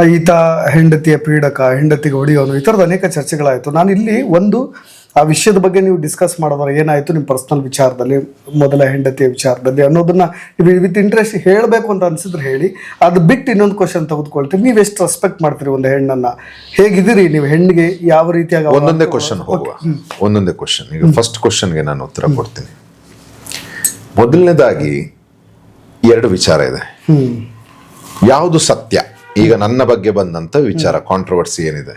ಈತ ಹೆಂಡತಿಯ ಪೀಡಕ ಹೆಂಡತಿಗೆ ಹೊಡೆಯೋನು ಈ ಥರದ ಅನೇಕ ಚರ್ಚೆಗಳಾಯಿತು. ನಾನು ಇಲ್ಲಿ ಒಂದು ಆ ವಿಷಯದ ಬಗ್ಗೆ ನೀವು ಡಿಸ್ಕಸ್ ಮಾಡಿದ್ರೆ ಏನಾಯಿತು ನಿಮ್ಮ ಪರ್ಸ್ನಲ್ ವಿಚಾರದಲ್ಲಿ ಮೊದಲ ಹೆಂಡತಿಯ ವಿಚಾರದಲ್ಲಿ ಅನ್ನೋದನ್ನ ನೀವು ವಿತ್ ಇಂಟ್ರೆಸ್ಟ್ ಹೇಳಬೇಕು ಅಂತ ಅನಿಸಿದ್ರೆ ಹೇಳಿ ಅದು ಬಿಟ್ಟು ಇನ್ನೊಂದು ಕ್ವಶನ್ ತೆಗೆದುಕೊಳ್ತೀರಿ ನೀವು ಎಷ್ಟು ರೆಸ್ಪೆಕ್ಟ್ ಮಾಡ್ತೀರಿ ಒಂದು ಹೆಣ್ಣನ್ನ? ಹೇಗಿದ್ದೀರಿ? ನೀವು ಹೆಣ್ಣಿಗೆ ಯಾವ ರೀತಿಯಾಗಿ ಒಂದೊಂದೇ ಕ್ವಶನ್ ಹೋಗುವ. ಒಂದೊಂದೇ ಕ್ವಶನ್ ಈಗ ಫಸ್ಟ್ ಕ್ವಶನ್ಗೆ ನಾನು ಉತ್ತರ ಕೊಡ್ತೀನಿ. ಮೊದಲನೇದಾಗಿ ಎರಡು ವಿಚಾರ ಇದೆ. ಯಾವುದು ಸತ್ಯ? ಈಗ ನನ್ನ ಬಗ್ಗೆ ಬಂದಂತ ವಿಚಾರ ಕಾಂಟ್ರವರ್ಸಿ ಏನಿದೆ?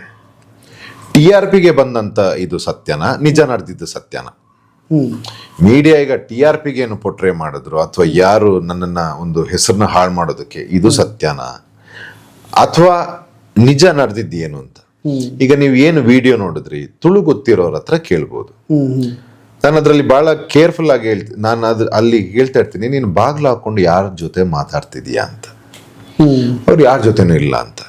ಟಿ ಆರ್ ಪಿಗೆ ಬಂದಂತ ಇದು ಸತ್ಯನ ನಿಜ ನಡೆದಿದ್ದು ಸತ್ಯನ? ಮೀಡಿಯಾ ಈಗ ಟಿ ಆರ್ ಪಿಗೆ ಏನು ಪೊಟ್ರೆ ಮಾಡಿದ್ರು? ಅಥವಾ ಯಾರು ನನ್ನನ್ನ ಒಂದು ಹೆಸರನ್ನ ಹಾಳು ಮಾಡೋದಕ್ಕೆ ಇದು ಸತ್ಯನ? ಅಥವಾ ನಿಜ ನಡೆದಿದ್ದು ಏನು ಅಂತ ಈಗ ನೀವು ಏನು ವಿಡಿಯೋ ನೋಡಿದ್ರಿ? ತುಳು ಗೊತ್ತಿರೋರ ಹತ್ರ ಕೇಳ್ಬೋದು. ನಾನು ಅದರಲ್ಲಿ ಬಹಳ ಕೇರ್ಫುಲ್ ಆಗಿ ಹೇಳ್ತೀನಿ ನಾನು ಅದ್ರ ಅಲ್ಲಿ ಹೇಳ್ತಾ ಇರ್ತೀನಿ ನೀನು ಬಾಗ್ಲು ಹಾಕೊಂಡು ಯಾರ ಜೊತೆ ಮಾತಾಡ್ತಿದೀಯಾ ಅಂತ? ಅವ್ರು ಯಾರ ಜೊತೆನೂ ಇಲ್ಲ ಅಂತ.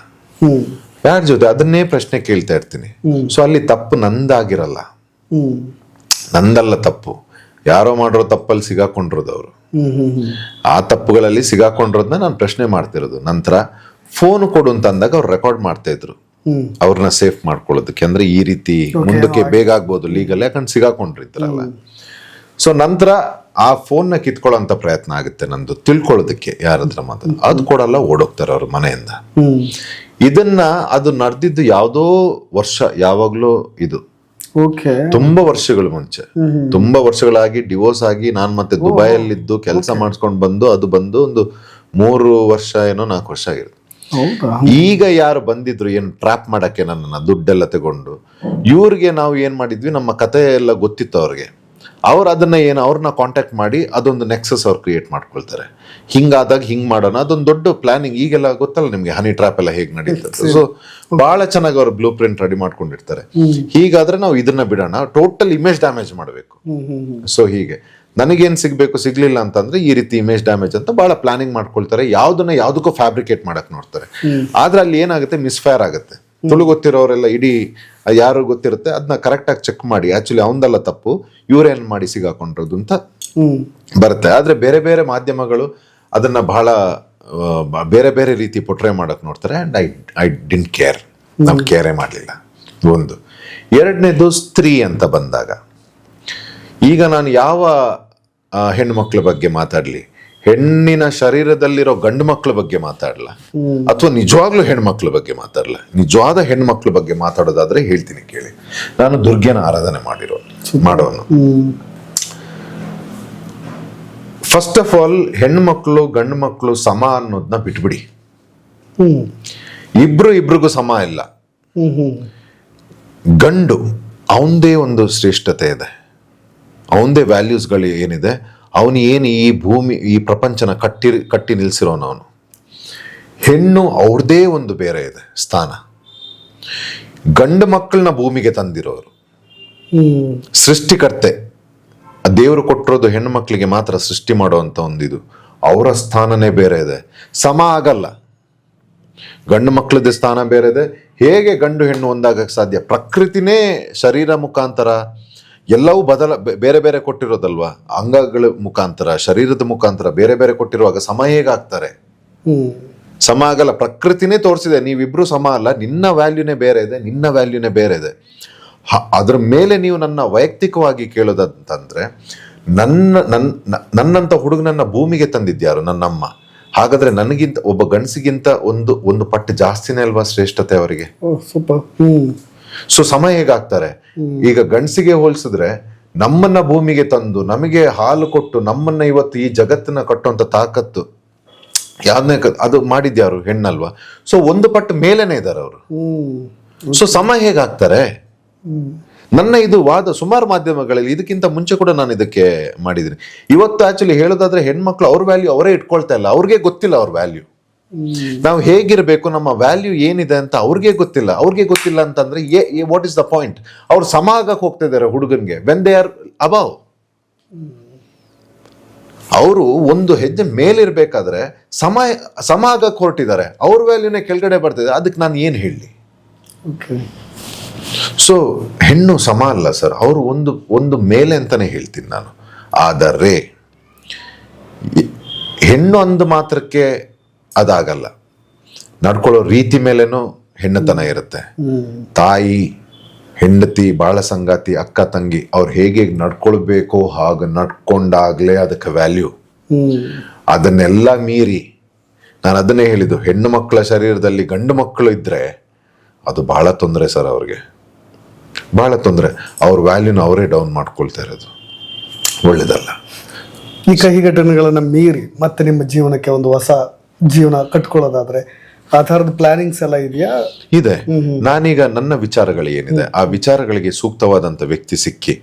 ಯಾರ ಜೊತೆ? ಅದನ್ನೇ ಪ್ರಶ್ನೆ ಕೇಳ್ತಾ ಇರ್ತೀನಿ. ಸೊ ಅಲ್ಲಿ ತಪ್ಪು ನಂದಾಗಿರಲ್ಲ. ನಂದಲ್ಲ ತಪ್ಪು. ಯಾರೋ ಮಾಡಿರೋ ತಪ್ಪಲ್ಲಿ ಸಿಗಾಕೊಂಡಿರೋದು ಅವರು. ಆ ತಪ್ಪುಗಳಲ್ಲಿ ಸಿಗಾಕೊಂಡಿರೋದನ್ನ ನಾನು ಪ್ರಶ್ನೆ ಮಾಡ್ತಿರೋದು. ನಂತರ ಫೋನ್ ಕೊಡು ಅಂತ ಅಂದಾಗ ಅವ್ರು ರೆಕಾರ್ಡ್ ಮಾಡ್ತಾ ಇದ್ರು. ಅವ್ರನ್ನ ಸೇಫ್ ಮಾಡ್ಕೊಳ್ಳೋದಕ್ಕೆ. ಅಂದ್ರೆ ಈ ರೀತಿ ಮುಂದಕ್ಕೆ ಬೇಗ ಆಗ್ಬೋದು ಲೀಗಲ್ ಯಾಕಂದ್ರೆ ಸಿಗಾಕೊಂಡಿರ್ತಾರಲ್ಲ ಸೊ ನಂತರ ಆ ಫೋನ್ನ ಕಿತ್ಕೊಳ್ಳೋಂತ ಪ್ರಯತ್ನ ಆಗುತ್ತೆ ನಂದು. ತಿಳ್ಕೊಳ್ಳೋದಕ್ಕೆ ಯಾರಾದ್ರ ಮಾತ್ರ. ಅದು ಕೊಡಲ್ಲ ಓಡೋಗ್ತಾರೆ ಅವ್ರ ಮನೆಯಿಂದ. ಇದನ್ನ ಅದು ನಡೆದಿದ್ದು ಯಾವುದೋ ವರ್ಷ ಯಾವಾಗ್ಲೂ ಇದು. ತುಂಬಾ ವರ್ಷಗಳ ಮುಂಚೆ. ತುಂಬಾ ವರ್ಷಗಳಾಗಿ ಡಿವೋರ್ಸ್ ಆಗಿ ನಾನ್ ಮತ್ತೆ ದುಬೈಯಲ್ಲಿ ಇದ್ದು ಕೆಲಸ ಮಾಡಿಸ್ಕೊಂಡು ಬಂದು ಅದು ಬಂದು ಒಂದು ಮೂರು ವರ್ಷ ಏನೋ ನಾಲ್ಕು ವರ್ಷ ಆಗಿರುತ್ತೆ. ಈಗ ಯಾರು ಬಂದಿದ್ರು ಏನ್ ಟ್ರ್ಯಾಪ್ ಮಾಡಕ್ಕೆ ನನ್ನನ್ನ ದುಡ್ಡೆಲ್ಲ ತಗೊಂಡು ಇವ್ರಿಗೆ ನಾವು ಏನ್ ಮಾಡಿದ್ವಿ ನಮ್ಮ ಕಥೆ ಎಲ್ಲ ಗೊತ್ತಿತ್ತು ಅವ್ರಿಗೆ. ಅವ್ರು ಅದನ್ನ ಏನು ಅವ್ರನ್ನ ಕಾಂಟ್ಯಾಕ್ಟ್ ಮಾಡಿ ಅದೊಂದು ನೆಕ್ಸಸ್ ಅವ್ರು ಕ್ರಿಯೇಟ್ ಮಾಡ್ಕೊಳ್ತಾರೆ. ಹಿಂಗಾದಾಗ ಹಿಂಗ್ ಮಾಡೋಣ ಅದೊಂದು ದೊಡ್ಡ ಪ್ಲಾನಿಂಗ್ ಈಗೆಲ್ಲ ಗೊತ್ತಲ್ಲ ನಿಮ್ಗೆ ಹನಿ ಟ್ರಾಪ್ ಎಲ್ಲ ಹೇಗೆ ನಡೀತದೆ. ಸೊ ಬಹಳ ಚೆನ್ನಾಗಿ ಅವ್ರು ಬ್ಲೂ ಪ್ರಿಂಟ್ ರೆಡಿ ಮಾಡ್ಕೊಂಡಿರ್ತಾರೆ. ಹೀಗಾದ್ರೆ ನಾವು ಇದನ್ನ ಬಿಡೋಣ. ಟೋಟಲ್ ಇಮೇಜ್ ಡ್ಯಾಮೇಜ್ ಮಾಡಬೇಕು. ಸೊ ಹೀಗೆ. ನನಗೇನ್ ಸಿಗ್ಬೇಕು ಸಿಗ್ಲಿಲ್ಲ ಅಂತಂದ್ರೆ ಈ ರೀತಿ ಇಮೇಜ್ ಡ್ಯಾಮೇಜ್ ಅಂತ ಬಹಳ ಪ್ಲಾನಿಂಗ್ ಮಾಡ್ಕೊಳ್ತಾರೆ. ಯಾವ್ದನ್ನ ಯಾವ್ದಕ್ಕೂ ಫ್ಯಾಬ್ರಿಕೇಟ್ ಮಾಡಕ್ ನೋಡ್ತಾರೆ. ಆದ್ರೆ ಅಲ್ಲಿ ಏನಾಗುತ್ತೆ? ಮಿಸ್ಫೈರ್ ಆಗುತ್ತೆ. ತುಳು ಗೊತ್ತಿರೋರೆಲ್ಲ ಇಡೀ ಯಾರು ಗೊತ್ತಿರುತ್ತೆ ಅದನ್ನ ಕರೆಕ್ಟ್ ಆಗಿ ಚೆಕ್ ಮಾಡಿ. ಆಕ್ಚುಲಿ ಅವನದಲ್ಲ ತಪ್ಪು. ಇವ್ರೇನ್ ಮಾಡಿ ಸಿಗಾಕೊಂಡಿರೋದು ಅಂತ ಬರುತ್ತೆ. ಆದ್ರೆ ಬೇರೆ ಬೇರೆ ಮಾಧ್ಯಮಗಳು ಅದನ್ನ ಬಹಳ ಬೇರೆ ಬೇರೆ ರೀತಿ ಪೊಟ್ರೆ ಮಾಡಕ್ ನೋಡ್ತಾರೆ. And I I didn't care ನಾವು ಕೇರೇ ಮಾಡಲಿಲ್ಲ. ಒಂದು. ಎರಡನೇದು ಸ್ತ್ರೀ ಅಂತ ಬಂದಾಗ. ಈಗ ನಾನು ಯಾವ ಹೆಣ್ಮಕ್ಳ ಬಗ್ಗೆ ಮಾತಾಡ್ಲಿ? ಹೆಣ್ಣಿನ ಶರೀರದಲ್ಲಿರೋ ಗಂಡು ಮಕ್ಕಳ ಬಗ್ಗೆ ಮಾತಾಡಲ್ಲ ಅಥವಾ ನಿಜವಾಗ್ಲೂ ಹೆಣ್ಮಕ್ಳ ಬಗ್ಗೆ ಮಾತಾಡಲ್ಲ ನಿಜವಾದ ಹೆಣ್ಮಕ್ಳ ಬಗ್ಗೆ ಮಾತಾಡೋದಾದ್ರೆ ಹೇಳ್ತೀನಿ ಕೇಳಿ. ನಾನು ದುರ್ಗೆನ ಆರಾಧನೆ ಮಾಡಿರೋ ಮಾಡೋನು. ಫಸ್ಟ್ ಆಫ್ ಆಲ್ ಹೆಣ್ಮಕ್ಳು ಗಂಡು ಮಕ್ಕಳು ಸಮ ಅನ್ನೋದನ್ನ ಬಿಟ್ಬಿಡಿ. ಇಬ್ರು ಇಬ್ರಿಗೂ ಸಮ ಇಲ್ಲ. ಗಂಡು ಅವಂದೇ ಒಂದು ಶ್ರೇಷ್ಠತೆ ಇದೆ. ಅವಂದೇ ವ್ಯಾಲ್ಯೂಸ್ಗಳು ಏನಿದೆ? ಅವನು ಏನು ಈ ಭೂಮಿ, ಈ ಪ್ರಪಂಚನ ಕಟ್ಟಿ ಕಟ್ಟಿ ನಿಲ್ಸಿರೋನವನು ಹೆಣ್ಣು ಅವ್ರದ್ದೇ ಒಂದು ಬೇರೆ ಇದೆ, ಸ್ಥಾನ. ಗಂಡು ಮಕ್ಕಳನ್ನ ಭೂಮಿಗೆ ತಂದಿರೋರು. ಸೃಷ್ಟಿಕರ್ತೆ. ದೇವರು ಕೊಟ್ಟಿರೋದು ಹೆಣ್ಣು ಮಕ್ಕಳಿಗೆ ಮಾತ್ರ ಸೃಷ್ಟಿ ಮಾಡುವಂತ ಒಂದಿದು. ಅವರ ಸ್ಥಾನನೇ ಬೇರೆ ಇದೆ. ಸಮ ಆಗಲ್ಲ. ಗಂಡು ಮಕ್ಕಳದ್ದೇ ಸ್ಥಾನ ಬೇರೆ ಇದೆ. ಹೇಗೆ ಗಂಡು ಹೆಣ್ಣು ಒಂದಾಗಕ್ಕೆ ಸಾಧ್ಯ? ಪ್ರಕೃತಿನೇ ಶರೀರ ಮುಖಾಂತರ ಎಲ್ಲವೂ ಬದಲ ಬೇರೆ ಬೇರೆ ಕೊಟ್ಟಿರೋದಲ್ವಾ? ಅಂಗಗಳ ಮುಖಾಂತರ ಶರೀರದ ಮುಖಾಂತರ ಬೇರೆ ಬೇರೆ ಕೊಟ್ಟಿರುವಾಗ ಸಮ ಹೇಗಾಗ್ತಾರೆ? ಸಮ ಆಗಲ್ಲ ಪ್ರಕೃತಿನೇ ತೋರಿಸಿದೆ. ನೀವಿಬ್ರು ಸಮ ಅಲ್ಲ ನಿನ್ನ ವ್ಯಾಲ್ಯೂನೇ ಬೇರೆ ಇದೆ ನಿನ್ನ ವ್ಯಾಲ್ಯೂನೇ ಬೇರೆ ಇದೆ. ಅದ್ರ ಮೇಲೆ ನೀವು ನನ್ನ ವೈಯಕ್ತಿಕವಾಗಿ ಕೇಳೋದಂತಂದ್ರೆ ನನ್ನ ನನ್ನ ನನ್ನಂತ ಹುಡುಗನನ್ನ ಭೂಮಿಗೆ ತಂದಿದ್ಯಾರು ನನ್ನಮ್ಮ. ಹಾಗಾದ್ರೆ ನನಗಿಂತ ಒಬ್ಬ ಗಂಡಸಿಗಿಂತ ಒಂದು ಒಂದು ಪಟ್ಟು ಜಾಸ್ತಿನೇ ಅಲ್ವಾ ಶ್ರೇಷ್ಠತೆ ಅವರಿಗೆ? ಸೊ ಸಮಯ ಹೇಗಾಗ್ತಾರೆ? ಈಗ ಗಂಡಸಿಗೆ ಹೋಲಿಸಿದ್ರೆ ನಮ್ಮನ್ನ ಭೂಮಿಗೆ ತಂದು ನಮಗೆ ಹಾಲು ಕೊಟ್ಟು ನಮ್ಮನ್ನ ಇವತ್ತು ಈ ಜಗತ್ತನ್ನ ಕಟ್ಟುವಂತ ತಾಕತ್ತು. ಯಾವ್ದನ್ನೇ ಅದು ಮಾಡಿದ್ಯಾರು ಹೆಣ್ಣಲ್ವಾ? ಸೊ ಒಂದು ಪಟ್ಟು ಮೇಲೇನೆ ಇದ್ದಾರೆ ಅವರು. ಸೊ ಸಮ ಹೇಗಾಗ್ತಾರೆ? ನನ್ನ ಇದು ವಾದ ಸುಮಾರು ಮಾಧ್ಯಮಗಳಲ್ಲಿ ಇದಕ್ಕಿಂತ ಮುಂಚೆ ಕೂಡ ನಾನು ಇದಕ್ಕೆ ಮಾಡಿದ್ದೀನಿ. ಇವತ್ತು ಆಕ್ಚುಲಿ ಹೇಳೋದಾದ್ರೆ ಹೆಣ್ಮಕ್ಳು ಅವ್ರ ವ್ಯಾಲ್ಯೂ ಅವರೇ ಇಟ್ಕೊಳ್ತಾ ಇಲ್ಲ. ಅವ್ರಿಗೆ ಗೊತ್ತಿಲ್ಲ ಅವ್ರ ವ್ಯಾಲ್ಯೂ ನಾವು ಹೇಗಿರಬೇಕು ನಮ್ಮ ವ್ಯಾಲ್ಯೂ ಏನಿದೆ ಅಂತ ಅವ್ರಿಗೆ ಗೊತ್ತಿಲ್ಲ. ಅವ್ರಿಗೆ ಗೊತ್ತಿಲ್ಲ ಅಂತಂದ್ರೆ ವಾಟ್ ಇಸ್ ದ ಪಾಯಿಂಟ್ ಅವ್ರು ಸಮ ಆಗಕ್ಕೆ ಹೋಗ್ತಾ ಇದ್ದಾರೆ ಹುಡುಗನ್ಗೆ. ವೆನ್ ದೇ ಆರ್ ಅಬಾವ್ ಅವರು ಒಂದು ಹೆಜ್ಜೆ ಮೇಲಿರ್ಬೇಕಾದ್ರೆ ಸಮ ಸಮ ಆಗಕ್ಕೆ ಹೊರಟಿದ್ದಾರೆ. ಅವ್ರ ವ್ಯಾಲ್ಯೂನೇ ಕೆಳಗಡೆ ಬರ್ತಿದೆ ಅದಕ್ಕೆ ನಾನು ಏನು ಹೇಳಲಿ ಓಕೆ. ಸೊ ಹೆಣ್ಣು ಸಮ ಅಲ್ಲ ಸರ್. ಅವರು ಒಂದು ಒಂದು ಮೇಲೆ ಅಂತಾನೆ ಹೇಳ್ತೀನಿ ನಾನು. ಆದರೆ ಹೆಣ್ಣು ಅಂದ ಮಾತ್ರಕ್ಕೆ ಅದಾಗಲ್ಲ. ನಡ್ಕೊಳ್ಳೋ ರೀತಿ ಮೇಲೇನೂ ಹೆಣ್ಣತನ ಇರುತ್ತೆ. ತಾಯಿ, ಹೆಂಡತಿ, ಬಾಳ ಸಂಗಾತಿ, ಅಕ್ಕ, ತಂಗಿ, ಅವ್ರು ಹೇಗೆ ನಡ್ಕೊಳ್ಬೇಕು ಹಾಗೆ ನಡ್ಕೊಂಡಾಗ್ಲೇ ಅದಕ್ಕೆ ವ್ಯಾಲ್ಯೂ ಅದನ್ನೆಲ್ಲ ಮೀರಿ, ನಾನು ಅದನ್ನೇ ಹೇಳಿದ್ದು, ಹೆಣ್ಣು ಮಕ್ಕಳ ಶರೀರದಲ್ಲಿ ಗಂಡು ಮಕ್ಕಳು ಇದ್ರೆ ಅದು ಬಹಳ ತೊಂದರೆ ಸರ್ ಅವ್ರಿಗೆ. ಬಹಳ ತೊಂದರೆ. ಅವ್ರ ವ್ಯಾಲ್ಯೂನ ಅವರೇ ಡೌನ್ ಮಾಡ್ಕೊಳ್ತಾ ಇರೋದು. ಒಳ್ಳೇದಲ್ಲ. ಈ ಕಹಿ ಘಟನೆಗಳನ್ನು ಮೀರಿ ಮತ್ತೆ ನಿಮ್ಮ ಜೀವನಕ್ಕೆ ಒಂದು ಹೊಸ ಜೀವನ ಕಟ್ಕೊಳ್ಳೋದಾದ್ರೆ. ಆ ಥರದ ಪ್ಲಾನಿಂಗ್ಸ್ ಎಲ್ಲ ಇದೆಯಾ? ಇದೆ. ನಾನೀಗ ನನ್ನ ವಿಚಾರಗಳು ಏನಿದೆ ಆ ವಿಚಾರಗಳಿಗೆ ಸೂಕ್ತವಾದಂತ ವ್ಯಕ್ತಿ ಸಿಕ್ಕಿ.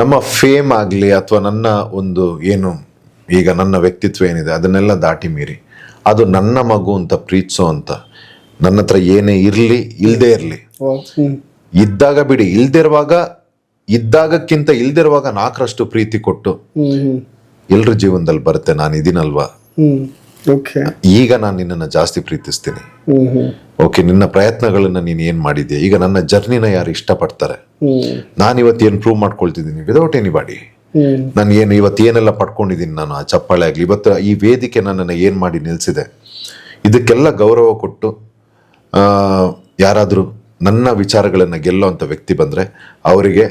ನಮ್ಮ ಫೇಮ್ ಆಗಲಿ ಅಥವಾ ನನ್ನ ಒಂದು ಏನು ಈಗ ನನ್ನ ವ್ಯಕ್ತಿತ್ವ ಏನಿದೆ ಅದನ್ನೆಲ್ಲ ದಾಟಿ ಮೀರಿ. ಅದು ನನ್ನ ಮಗು ಅಂತ ಪ್ರೀತಿಸೋ ಅಂತ. ನನ್ನ ಹತ್ರ ಏನೇ ಇರಲಿ ಇಲ್ಲದೆ ಇರಲಿ. ಇದ್ದಾಗ ಬಿಡಿ ಇಲ್ದಿರುವಾಗ ಇದ್ದಾಗಕ್ಕಿಂತ ಇಲ್ದಿರುವಾಗ ನಾಲ್ಕರಷ್ಟು ಪ್ರೀತಿ ಕೊಟ್ಟು ಎಲ್ಲರ ಎಲ್ರ ಜೀವನದಲ್ಲಿ ಬರುತ್ತೆ ನಾನು ಇದೀನಲ್ವಾ ಈಗ ನಾನು ನಿನ್ನನ್ನು ಜಾಸ್ತಿ ಪ್ರೀತಿಸ್ತೀನಿ. ಓಕೆ ನಿನ್ನ ಪ್ರಯತ್ನಗಳನ್ನ ನೀನು ಏನ್ ಮಾಡಿದ್ಯಾ? ಈಗ ನನ್ನ ಜರ್ನಿನ ಯಾರು ಇಷ್ಟಪಡ್ತಾರೆ? ನಾನು ಇವತ್ತು ಏನು ಪ್ರೂವ್ ಮಾಡ್ಕೊಳ್ತಿದ್ದೀನಿ? ವಿದೌಟ್ ಎನಿ ಬಾಡಿ ನಾನು ಏನು ಇವತ್ತು ಏನೆಲ್ಲ ಪಡ್ಕೊಂಡಿದ್ದೀನಿ ನಾನು? ಆ ಚಪ್ಪಾಳೆ ಆಗಲಿ ಇವತ್ತು ಈ ವೇದಿಕೆ ನನ್ನನ್ನು ಏನು ಮಾಡಿ ನಿಲ್ಲಿಸಿದೆ ಇದಕ್ಕೆಲ್ಲ ಗೌರವ ಕೊಟ್ಟು ಯಾರಾದರೂ ನನ್ನ ವಿಚಾರಗಳನ್ನು ಗೆಲ್ಲೋಂಥ ವ್ಯಕ್ತಿ ಬಂದರೆ ಅವರಿಗೆ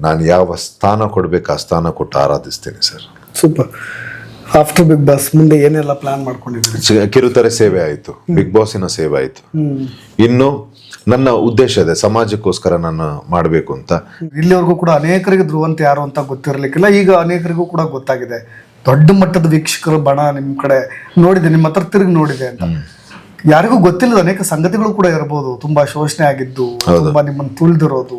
ನಾನು ಯಾವ ಸ್ಥಾನ ಕೊಡಬೇಕು ಆ ಸ್ಥಾನ ಕೊಟ್ಟು ಆರಾಧಿಸ್ತೀನಿ sir. Super after big boss ಮುಂದೆ ಏನೆಲ್ಲ ಪ್ಲಾನ್ ಮಾಡ್ಕೊಂಡಿದ್ದೀರಿ? ಕಿರುತೆರೆ ಸೇವೆ ಆಯಿತು. ಬಿಗ್ ಬಾಸಿನ ಸೇವೆ ಆಯಿತು. ಇನ್ನು ನನ್ನ ಉದ್ದೇಶ ಇದೆ ಸಮಾಜಕ್ಕೋಸ್ಕರ ನಾನು ಮಾಡಬೇಕು ಅಂತ. ಇಲ್ಲಿವರೆಗೂ ಕೂಡ ಅನೇಕರಿಗೆ ಧ್ರುವಂತ ಯಾರು ಅಂತ ಗೊತ್ತಿರಲಿಕ್ಕಿಲ್ಲ. ಈಗ ಅನೇಕರಿಗೂ ಕೂಡ ಗೊತ್ತಾಗಿದೆ. ದೊಡ್ಡ ಮಟ್ಟದ ವೀಕ್ಷಕರು ಬಣ ನಿಮ್ಮ ಕಡೆ ನೋಡಿದೆ ನಿಮ್ಮ ಹತ್ರ ತಿರುಗಿ ನೋಡಿದೆ ಅಂತ. ಯಾರಿಗೂ ಗೊತ್ತಿಲ್ಲದ ಅನೇಕ ಸಂಗತಿಗಳು ಕೂಡ ಇರಬಹುದು. ತುಂಬಾ ಶೋಷಣೆ ಆಗಿದ್ದು ತುಂಬಾ ನಿಮ್ಮನ್ನು ತುಳಿದಿರೋದು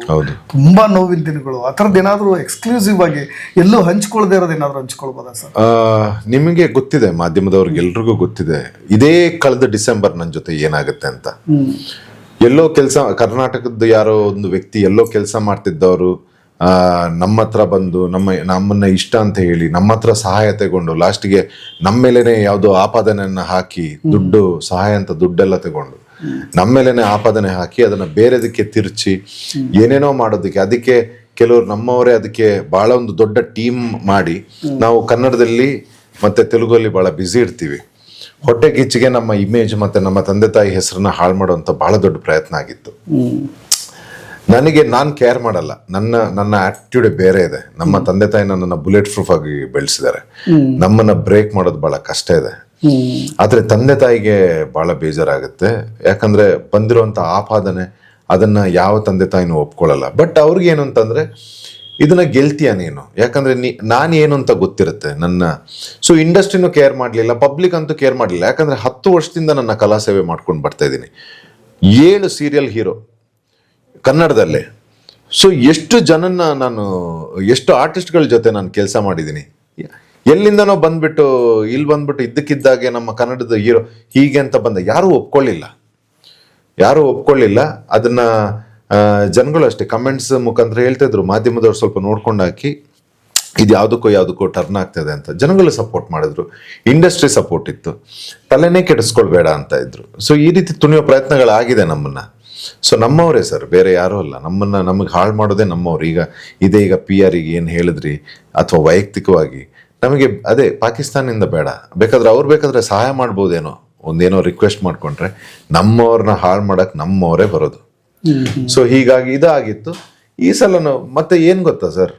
ತುಂಬಾ ನೋವಿನ ದಿನಗಳು. ಆ ಥರದ್ದು ಏನಾದ್ರು ಎಕ್ಸ್ಕ್ಲೂಸಿವ್ ಆಗಿ ಎಲ್ಲೂ ಹಂಚ್ಕೊಳ್ದೇ ಇರೋದು ಏನಾದರೂ ಹಂಚ್ಕೊಳ್ಬೋದಾ ಸರ್? ನಿಮಗೆ ಗೊತ್ತಿದೆ ಮಾಧ್ಯಮದವ್ರಿಗೆ ಎಲ್ರಿಗೂ ಗೊತ್ತಿದೆ. ಇದೇ ಕಳೆದ ಡಿಸೆಂಬರ್ ನನ್ನ ಜೊತೆ ಏನಾಗುತ್ತೆ ಅಂತ. ಎಲ್ಲೋ ಕೆಲಸ ಕರ್ನಾಟಕದ ಯಾರೋ ಒಂದು ವ್ಯಕ್ತಿ ಎಲ್ಲೋ ಕೆಲಸ ಮಾಡ್ತಿದ್ದವರು ನಮ್ಮ ಹತ್ರ ಬಂದು ನಮ್ಮ ನಮ್ಮನ್ನ ಇಷ್ಟ ಅಂತ ಹೇಳಿ ನಮ್ಮ ಹತ್ರ ಸಹಾಯ ತಗೊಂಡು ಲಾಸ್ಟ್ಗೆ ನಮ್ಮ ಮೇಲೇನೆ ಯಾವುದೋ ಆಪಾದನೆಯನ್ನ ಹಾಕಿ ದುಡ್ಡು ಸಹಾಯ ಅಂತ ದುಡ್ಡೆಲ್ಲ ತಗೊಂಡು ನಮ್ಮ ಮೇಲೇನೆ ಆಪಾದನೆ ಹಾಕಿ ಅದನ್ನ ಬೇರೆದಕ್ಕೆ ತಿರ್ಚಿ ಏನೇನೋ ಮಾಡೋದಕ್ಕೆ ಅದಕ್ಕೆ ಕೆಲವರು ನಮ್ಮವರೇ ಅದಕ್ಕೆ ಬಹಳ ಒಂದು ದೊಡ್ಡ ಟೀಮ್ ಮಾಡಿ ನಾವು ಕನ್ನಡದಲ್ಲಿ ಮತ್ತೆ ತೆಲುಗಲ್ಲಿ ಬಹಳ ಬ್ಯುಸಿ ಇರ್ತೀವಿ. ಹೊಟ್ಟೆ ಕಿಚ್ಚಿಗೆ ನಮ್ಮ ಇಮೇಜ್ ಮತ್ತೆ ನಮ್ಮ ತಂದೆ ತಾಯಿ ಹೆಸರನ್ನ ಹಾಳು ಮಾಡುವಂತ ಬಹಳ ದೊಡ್ಡ ಪ್ರಯತ್ನ ಆಗಿತ್ತು. ನನಗೆ ನಾನು ಕೇರ್ ಮಾಡಲ್ಲ. ನನ್ನ ನನ್ನ ಆಟಿಟ್ಯೂಡ್ ಬೇರೆ ಇದೆ. ನಮ್ಮ ತಂದೆ ತಾಯಿ ನನ್ನನ್ನು ಬುಲೆಟ್ ಪ್ರೂಫ್ ಆಗಿ ಬೆಳೆಸಿದ್ದಾರೆ. ನಮ್ಮನ್ನ ಬ್ರೇಕ್ ಮಾಡೋದು ಬಹಳ ಕಷ್ಟ ಇದೆ. ಆದರೆ ತಂದೆ ತಾಯಿಗೆ ಬಹಳ ಬೇಜಾರಾಗುತ್ತೆ. ಯಾಕಂದ್ರೆ ಬಂದಿರುವಂಥ ಆಪಾದನೆ ಅದನ್ನ ಯಾವ ತಂದೆ ತಾಯಿನೂ ಒಪ್ಕೊಳ್ಳಲ್ಲ. ಬಟ್ ಅವ್ರಿಗೆ ಏನು ಅಂತಂದ್ರೆ ಇದನ್ನ ಗೆಲ್ತೀಯ ನೀನು ಯಾಕಂದ್ರೆ ನೀ ನಾನು ಏನು ಅಂತ ಗೊತ್ತಿರುತ್ತೆ ನನ್ನ. ಸೊ ಇಂಡಸ್ಟ್ರಿನೂ ಕೇರ್ ಮಾಡಲಿಲ್ಲ ಪಬ್ಲಿಕ್ ಅಂತೂ ಕೇರ್ ಮಾಡಲಿಲ್ಲ. ಯಾಕಂದ್ರೆ ಹತ್ತು ವರ್ಷದಿಂದ ನನ್ನ ಕಲಾ ಸೇವೆ ಮಾಡ್ಕೊಂಡು ಬರ್ತಾ ಇದ್ದೀನಿ. ಏಳು ಸೀರಿಯಲ್ ಹೀರೋ ಕನ್ನಡದಲ್ಲೇ. ಸೊ ಎಷ್ಟು ಜನನ್ನ ನಾನು, ಎಷ್ಟು ಆರ್ಟಿಸ್ಟ್ಗಳ ಜೊತೆ ನಾನು ಕೆಲಸ ಮಾಡಿದ್ದೀನಿ ಎಲ್ಲಿಂದನೋ ಬಂದ್ಬಿಟ್ಟು ಇಲ್ಲಿ ಬಂದ್ಬಿಟ್ಟು ಇದ್ದಕ್ಕಿದ್ದಾಗೆ ನಮ್ಮ ಕನ್ನಡದ ಹೀರೋ ಹೀಗೆ ಅಂತ ಬಂದ, ಯಾರೂ ಒಪ್ಕೊಳ್ಳಿಲ್ಲ. ಯಾರೂ ಒಪ್ಕೊಳ್ಳಿಲ್ಲ. ಅದನ್ನ ಜನಗಳು ಅಷ್ಟೇ ಕಮೆಂಟ್ಸ್ ಮುಖಾಂತರ ಹೇಳ್ತಾ ಇದ್ರು. ಮಾಧ್ಯಮದವ್ರು ಸ್ವಲ್ಪ ನೋಡ್ಕೊಂಡು ಹಾಕಿ ಇದು ಯಾವುದಕ್ಕೋ ಯಾವುದಕ್ಕೋ ಟರ್ನ್ ಆಗ್ತದೆ ಅಂತ. ಜನಗಳು ಸಪೋರ್ಟ್ ಮಾಡಿದ್ರು. ಇಂಡಸ್ಟ್ರಿ ಸಪೋರ್ಟ್ ಇತ್ತು. ತಲೆನೇ ಕೆಡಿಸ್ಕೊಳ್ಬೇಡ ಅಂತ ಇದ್ರು. ಸೊ ಈ ರೀತಿ ತುಣಿಯೋ ಪ್ರಯತ್ನಗಳಾಗಿದೆ ನಮ್ಮನ್ನ. ಸೊ ನಮ್ಮವರೇ ಸರ್ ಬೇರೆ ಯಾರೂ ಅಲ್ಲ. ನಮ್ಮನ್ನ ನಮಗೆ ಹಾಳು ಮಾಡೋದೇ ನಮ್ಮವ್ರು. ಈಗ ಇದೇ ಈಗ ಪಿ ಆರಿಗೆ ಏನು ಹೇಳಿದ್ರಿ? ಅಥವಾ ವೈಯಕ್ತಿಕವಾಗಿ ನಮಗೆ ಅದೇ ಪಾಕಿಸ್ತಾನಿಂದ ಬೇಡ. ಬೇಕಾದ್ರೆ ಅವ್ರು ಬೇಕಾದ್ರೆ ಸಹಾಯ ಮಾಡ್ಬೋದೇನೋ? ಒಂದೇನೋ ರಿಕ್ವೆಸ್ಟ್ ಮಾಡ್ಕೊಂಡ್ರೆ ನಮ್ಮವ್ರನ್ನ ಹಾಳು ಮಾಡಕ್ ನಮ್ಮವರೇ ಬರೋದು. ಸೊ ಹೀಗಾಗಿ ಇದಾಗಿತ್ತು. ಈ ಸಲ ನಾವು ಮತ್ತೆ ಏನ್ ಗೊತ್ತಾ ಸರ್